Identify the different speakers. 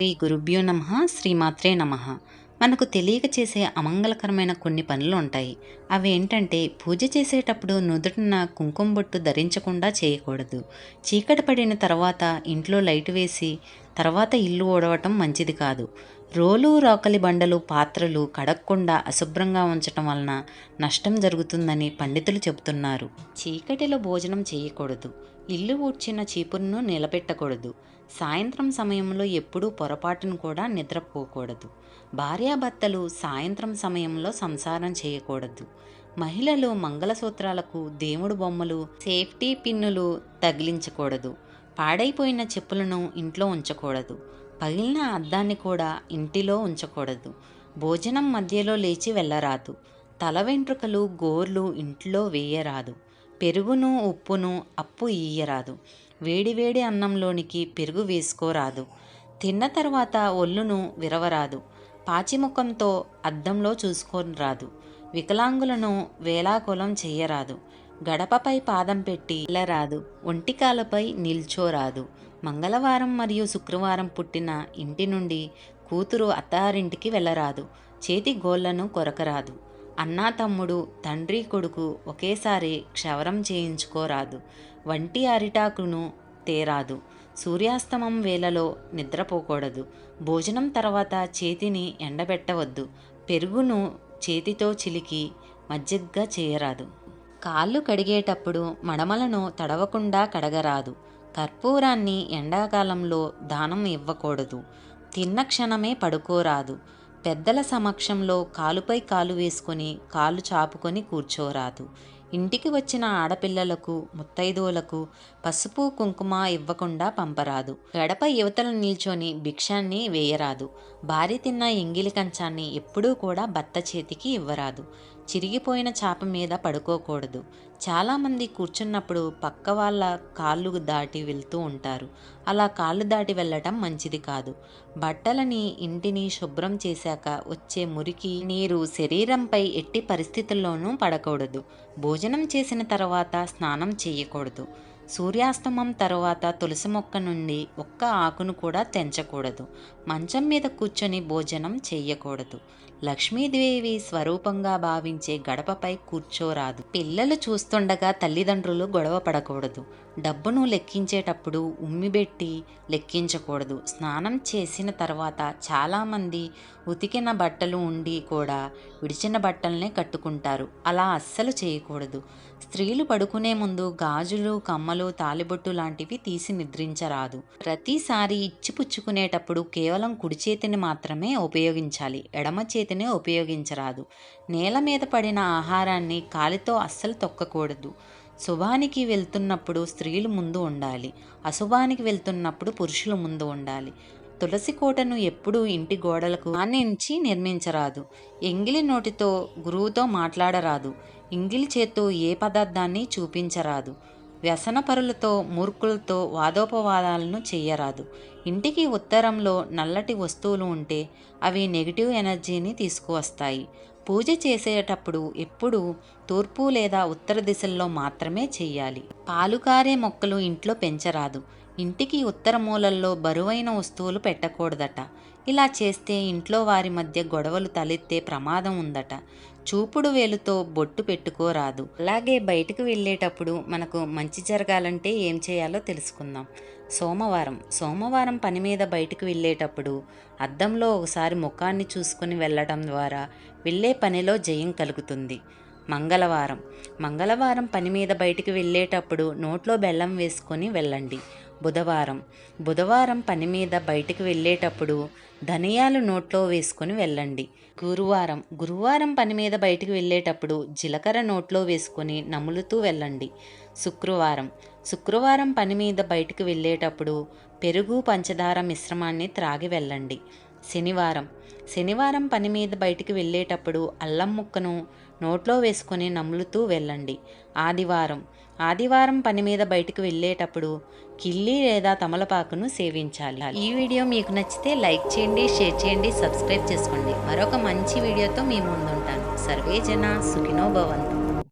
Speaker 1: శ్రీ గురుభ్యో నమ శ్రీమాత్రే నమ. మనకు తెలియక చేసే అమంగళకరమైన కొన్ని పనులు ఉంటాయి. అవి ఏంటంటే పూజ చేసేటప్పుడు నుదుటిన కుంకుమ బొట్టు ధరించకుండా చేయకూడదు. చీకటి పడిన తర్వాత ఇంట్లో లైట్ వేసి తర్వాత ఇల్లు ఓడవటం మంచిది కాదు. రోలు రోకలి బండలు పాత్రలు కడక్కుండా అశుభ్రంగా ఉంచటం వలన నష్టం జరుగుతుందని పండితులు చెబుతున్నారు. చీకటిలో భోజనం చేయకూడదు. ఇల్లు ఊడ్చిన చీపురును నిలబెట్టకూడదు. సాయంత్రం సమయంలో ఎప్పుడూ పొరపాటును కూడా నిద్రపోకూడదు. భార్యాభర్తలు సాయంత్రం సమయంలో సంసారం చేయకూడదు. మహిళలు మంగళసూత్రాలకు దేవుడు బొమ్మలు సేఫ్టీ పిన్నులు తగిలించకూడదు. పాడైపోయిన చెప్పులను ఇంట్లో ఉంచకూడదు. పగిలిన అద్దాన్ని కూడా ఇంటిలో ఉంచకూడదు. భోజనం మధ్యలో లేచి వెళ్ళరాదు. తల వెంట్రుకలు గోర్లు ఇంట్లో వేయరాదు. పెరుగును ఉప్పును అప్పు ఇయ్యరాదు. వేడివేడి అన్నంలోనికి పెరుగు వేసుకోరాదు. తిన్న తర్వాత ఒళ్ళును విరవరాదు. పాచిముఖంతో అద్దంలో చూసుకొని రాదు వికలాంగులను వేలాకులం చేయరాదు. గడపపై పాదం పెట్టి వెళ్ళరాదు ఒంటికాలపై నిల్చోరాదు. మంగళవారం మరియు శుక్రవారం పుట్టిన ఇంటి నుండి కూతురు అత్తారింటికి వెళ్ళరాదు చేతి గోళ్ళను కొరకరాదు. అన్నా తమ్ముడు తండ్రి కొడుకు ఒకేసారి క్షవరం చేయించుకోరాదు వంటి అరిటాకును తేరాదు. సూర్యాస్తమం వేళలో నిద్రపోకూడదు భోజనం తర్వాత చేతిని ఎండబెట్టవద్దు పెరుగును చేతితో చిలికి మజ్జిగ్గా చేయరాదు. కాళ్ళు కడిగేటప్పుడు మడమలను తడవకుండా కడగరాదు. కర్పూరాన్ని ఎండాకాలంలో దానం ఇవ్వకూడదు. తిన్న క్షణమే పడుకోరాదు. పెద్దల సమక్షంలో కాలుపై కాలు వేసుకొని కాలు చాపుకొని కూర్చోరాదు. ఇంటికి వచ్చిన ఆడపిల్లలకు ముత్తైదువులకు పసుపు కుంకుమ ఇవ్వకుండా పంపరాదు. గడప యువతల నిల్చొని భిక్షాన్ని వేయరాదు. భార్య తిన్న ఎంగిలి కంచాన్ని ఎప్పుడూ కూడా భర్త చేతికి ఇవ్వరాదు. చిరిగిపోయిన చాప మీద పడుకోకూడదు. చాలామంది కూర్చున్నప్పుడు పక్క వాళ్ళ కాళ్ళు దాటి వెళ్తూ ఉంటారు. అలా కాళ్ళు దాటి వెళ్ళటం మంచిది కాదు. బట్టలని ఇంటిని శుభ్రం చేశాక వచ్చే మురికి నీరు శరీరంపై ఎట్టి పరిస్థితుల్లోనూ పడకూడదు. భోజనం చేసిన తర్వాత స్నానం చేయకూడదు. సూర్యాస్తమం తర్వాత తులసి మొక్క నుండి ఒక్క ఆకును కూడా తెంచకూడదు. మంచం మీద కూర్చొని భోజనం చేయకూడదు లక్ష్మీదేవి స్వరూపంగా భావించే గడపపై కూర్చోరాదు. పిల్లలు చూస్తుండగా తల్లిదండ్రులు గొడవ పడకూడదు. డబ్బును లెక్కించేటప్పుడు ఉమ్మిబెట్టి లెక్కించకూడదు. స్నానం చేసిన తర్వాత చాలామంది ఉతికిన బట్టలు ఉండి కూడా విడిచిన బట్టలనే కట్టుకుంటారు. అలా అస్సలు చేయకూడదు. స్త్రీలు పడుకునే ముందు గాజులు కమ్మలు తాలిబొట్టు లాంటివి తీసి నిద్రించరాదు. ప్రతిసారి ఇచ్చి పుచ్చుకునేటప్పుడు కేవలం కుడి చేతిని మాత్రమే ఉపయోగించాలి. ఎడమ చేతిని ఉపయోగించరాదు. నేల మీద పడిన ఆహారాన్ని కాలితో అస్సలు తొక్కకూడదు. శుభానికి వెళ్తున్నప్పుడు స్త్రీలు ముందు ఉండాలి. అశుభానికి వెళ్తున్నప్పుడు పురుషులు ముందు ఉండాలి. తులసి కోటను ఎప్పుడూ ఇంటి గోడలకు ఆనించి నిర్మించరాదు. ఎంగిలి నోటితో గురువుతో మాట్లాడరాదు. ఇంగిలి చేత్తో ఏ పదార్థాన్ని చూపించరాదు. వ్యసనపరులతో మూర్ఖులతో వాదోపవాదాలను చేయరాదు. ఇంటికి ఉత్తరంలో నల్లటి వస్తువులు ఉంటే అవి నెగిటివ్ ఎనర్జీని తీసుకువస్తాయి. పూజ చేసేటప్పుడు ఎప్పుడూ తూర్పు లేదా ఉత్తర దిశల్లో మాత్రమే చేయాలి. పాలుకారే మొక్కలు ఇంట్లో పెంచరాదు. ఇంటికి ఉత్తర మూలల్లో బరువైన వస్తువులు పెట్టకూడదట. ఇలా చేస్తే ఇంట్లో వారి మధ్య గొడవలు తలెత్తే ప్రమాదం ఉందట. చూపుడు వేలుతో బొట్టు పెట్టుకోరాదు. అలాగే బయటకు వెళ్ళేటప్పుడు మనకు మంచి జరగాలంటే ఏం చేయాలో తెలుసుకుందాం. సోమవారం. సోమవారం పని మీద బయటకు వెళ్ళేటప్పుడు అద్దంలో ఒకసారి ముఖాన్ని చూసుకుని వెళ్ళటం ద్వారా వెళ్ళే పనిలో జయం కలుగుతుంది. మంగళవారం. మంగళవారం పని మీద బయటికి వెళ్ళేటప్పుడు నోట్లో బెల్లం వేసుకొని వెళ్ళండి. బుధవారం. బుధవారం పని మీద బయటికి వెళ్ళేటప్పుడు ధనియాలు నోట్లో వేసుకొని వెళ్ళండి. గురువారం. గురువారం పని మీద బయటికి వెళ్ళేటప్పుడు జీలకర్ర నోట్లో వేసుకొని నములుతూ వెళ్ళండి. శుక్రవారం. శుక్రవారం పని మీద బయటికి వెళ్ళేటప్పుడు పెరుగు పంచదార మిశ్రమాన్ని త్రాగి వెళ్ళండి. శనివారం. శనివారం పని మీద బయటికి వెళ్ళేటప్పుడు అల్లం ముక్కను నోట్లో వేసుకొని నములుతూ వెళ్ళండి. ఆదివారం. ఆదివారం పని మీద బయటికి వెళ్ళేటప్పుడు కిల్లి లేదా తమలపాకును సేవించాలి. ఈ వీడియో మీకు నచ్చితే లైక్ చేయండి షేర్ చేయండి సబ్స్క్రైబ్ చేసుకోండి. మరొక మంచి వీడియోతో మీ ముందుంటాను. సర్వే జన సుఖినో భవంతు.